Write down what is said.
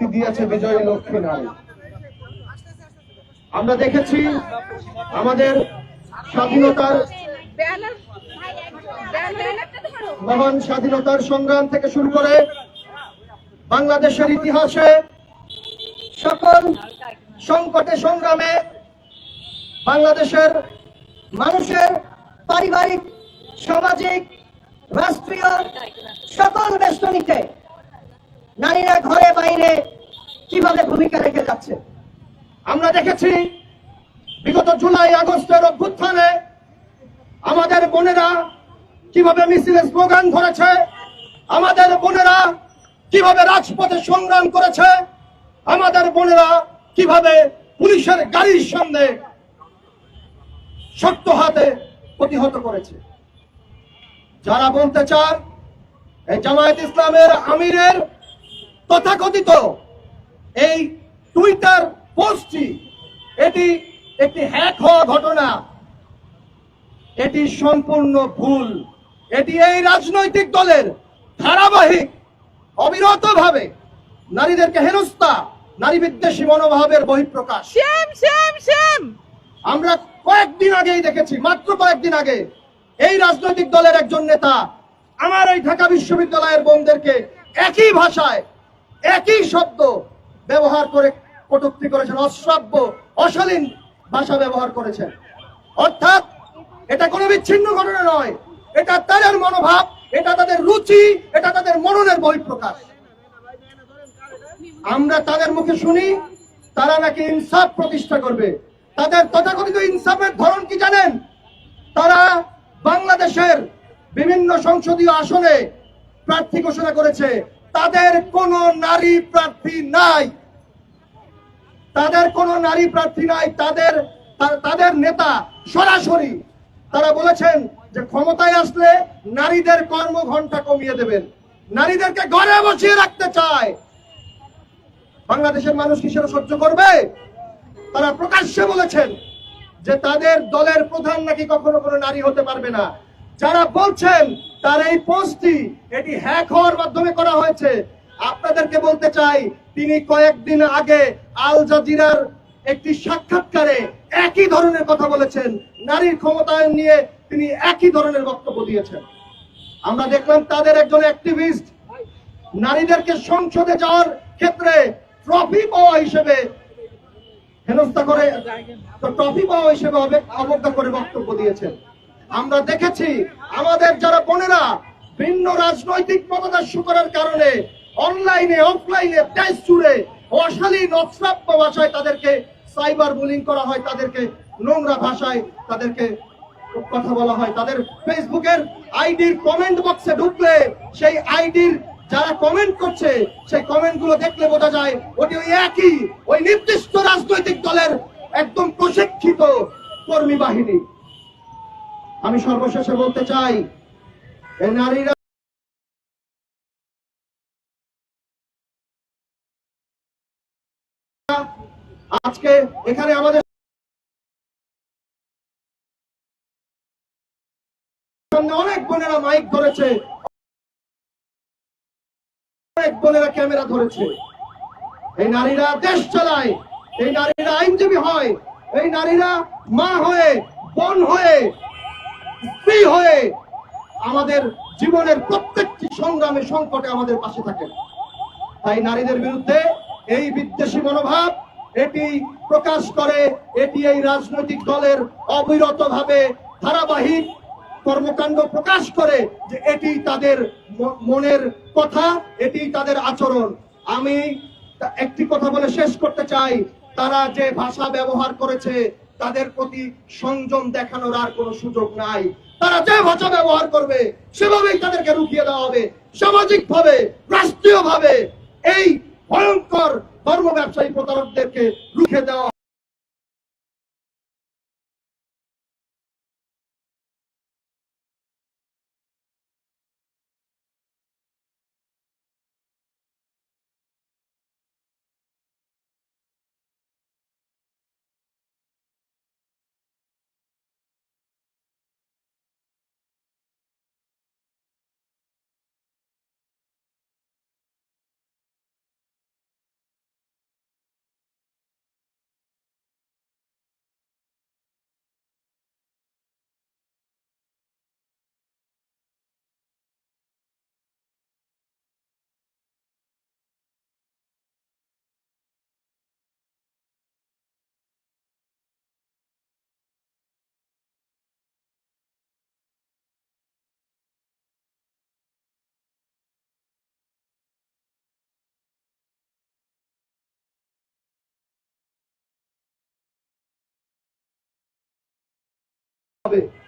মুক্তি দিয়েছে বিজয়ী লক্ষ্মী নারী আমরা দেখেছি আমাদের স্বাধীনতার মহান স্বাধীনতার সংগ্রাম থেকে শুরু করে বাংলাদেশের ইতিহাসে সকল সংকটে সংগ্রামে বাংলাদেশের মানুষের পারিবারিক, সামাজিক, রাষ্ট্রীয় সকল বেষ্টনীতে নারীরা ঘরে বাইরে কীভাবে ভূমিকা রেখে যাচ্ছে? আমরা দেখেছি, বিগত জুলাই, আগস্টের অভ্যুত্থানে আমাদের বোনেরা কীভাবে মিছিলে স্লোগান ধরেছে, আমাদের বোনেরা কীভাবে রাজপথে সংগ্রাম করেছে, আমাদের বোনেরা কীভাবে পুলিশের গাড়ির সামনে শক্ত হাতে প্রতিহত করেছে। যারা বলতে চান, এই জামায়াত ইসলামের আমিরের তথাকথিত এই টুইটার পোস্টটি এটি একটি হ্যাক হওয়া ঘটনা। এটি সম্পূর্ণ ভুল। এটি এই রাজনৈতিক দলের ধারাবাহিক অবিরতভাবে নারীদেরকে হেনস্থা নারী বিদ্বেষী মনোভাবের বহিঃপ্রকাশ। আমরা কয়েকদিন আগেই দেখেছি মাত্র কয়েকদিন আগে এই রাজনৈতিক দলের একজন নেতা আমার এই ঢাকা বিশ্ববিদ্যালয়ের বোনদেরকে একই ভাষায় একই শব্দ ব্যবহার করে কটুক্তি করেছেন, অশ্রাব্য, অশালীন ভাষা ব্যবহার করেছেন। অর্থাৎ এটা কোনো বিচ্ছিন্ন ঘটনা নয়। এটা তাদের মনোভাব, এটা তাদের রুচি, এটা তাদের মননের বহিঃপ্রকাশ। আমরা তাদের মুখে শুনি, তারা নাকি ইনসাফ প্রতিষ্ঠা করবে। তাদের তথাকথিত ইনসাফের ধরন কি জানেন? তারা বাংলাদেশের বিভিন্ন সংসদীয় আসনে প্রার্থী ঘোষণা করেছে তাদের কোন নারী প্রার্থী নাই। তাদের কোন নারী প্রার্থী নাই, তাদের তাদের নেতা সরাসরি, তারা বলেছেন যে ক্ষমতায় আসলে নারীদের কর্মঘণ্টা কমিয়ে দেবেন। নারীদেরকে ঘরে বসিয়ে রাখতে চায়। বাংলাদেশের মানুষ কি সেটা সহ্য করবে? তারা প্রকাশ্যে বলেছেন যে তাদের দলের প্রধান নাকি কখনো কোনো নারী হতে পারবে না। যারা বলছেন তার এই পোস্টটি এটি হ্যাক হওয়ার মাধ্যমে করা হয়েছে, আপনাদেরকে বলতে চাই, তিনি কয়েকদিন আগে আল জাজিরার একটি সাক্ষাৎকারে একই ধরনের কথা বলেছেন। নারীর ক্ষমতায়ন নিয়ে তিনি একই ধরনের বক্তব্য দিয়েছেন। আমরা দেখলাম তাদের একজন অ্যাক্টিভিস্ট নারীদেরকে সংসদে যাওয়ার ক্ষেত্রে ট্রফি পাওয়া হিসেবে হেনস্থা করে ট্রফি পাওয়া হিসেবে অবে- অবজ্ঞা করে বক্তব্য দিয়েছেন। আমরা দেখেছি আমাদের যারা বোনেরা ভিন্ন রাজনৈতিক মতাদর্শ করার কারণে অনলাইনে, অফলাইনে, দেশ জুড়ে অশালীন, অশ্রাব্য ভাষায় তাদেরকে সাইবার বুলিং করা হয়, তাদেরকে নোংরা ভাষায় তাদেরকে কথা বলা হয়। তাদের ফেসবুকের আইডির কমেন্ট বক্সে ঢুকলে সেই আইডির যারা কমেন্ট করছে, সেই কমেন্টগুলো দেখলে বোঝা যায় ওটি ওই একই, ওই নির্দিষ্ট রাজনৈতিক দলের একদম প্রশিক্ষিত কর্মী বাহিনী। আমি সর্বশেষে বলতে চাই নারীরা আজকে এখানে আমাদের অনেক বোনেরা মাইক ধরেছে, অনেক বোনেরা ক্যামেরা ধরেছে। এই নারীরা দেশ চালায়, এই নারীরা আইনজীবী হয়, এই নারীরা মা হয়ে, বোন হয়ে স্ত্রী হয়ে আমাদের জীবনের প্রত্যেকটি সংগ্রামে সংকটে আমাদের পাশে থাকেন তাই নারীদের বিরুদ্ধে এই বিদ্বেষী মনোভাব এটি প্রকাশ করে, এটি এই রাজনৈতিক দলের অবিরত ভাবে ধারাবাহিক কর্মকাণ্ড প্রকাশ করে যে এটি তাদের মনের কথা, এটি তাদের আচরণ। আমি একটি কথা বলে শেষ করতে চাই, তারা যে ভাষা ব্যবহার করেছে তাদের প্রতি সংযম দেখানোর আর কোনো সুযোগ নাই। তারা যে ভাষা ব্যবহার করবে, সেভাবেই তাদেরকে রুখিয়ে দেওয়া হবে। সামাজিক ভাবে রাষ্ট্রীয় ভাবে এই ভয়ঙ্কর ধর্ম ব্যবসায়ী প্রতারকদেরকে রুখে দেওয়া হবে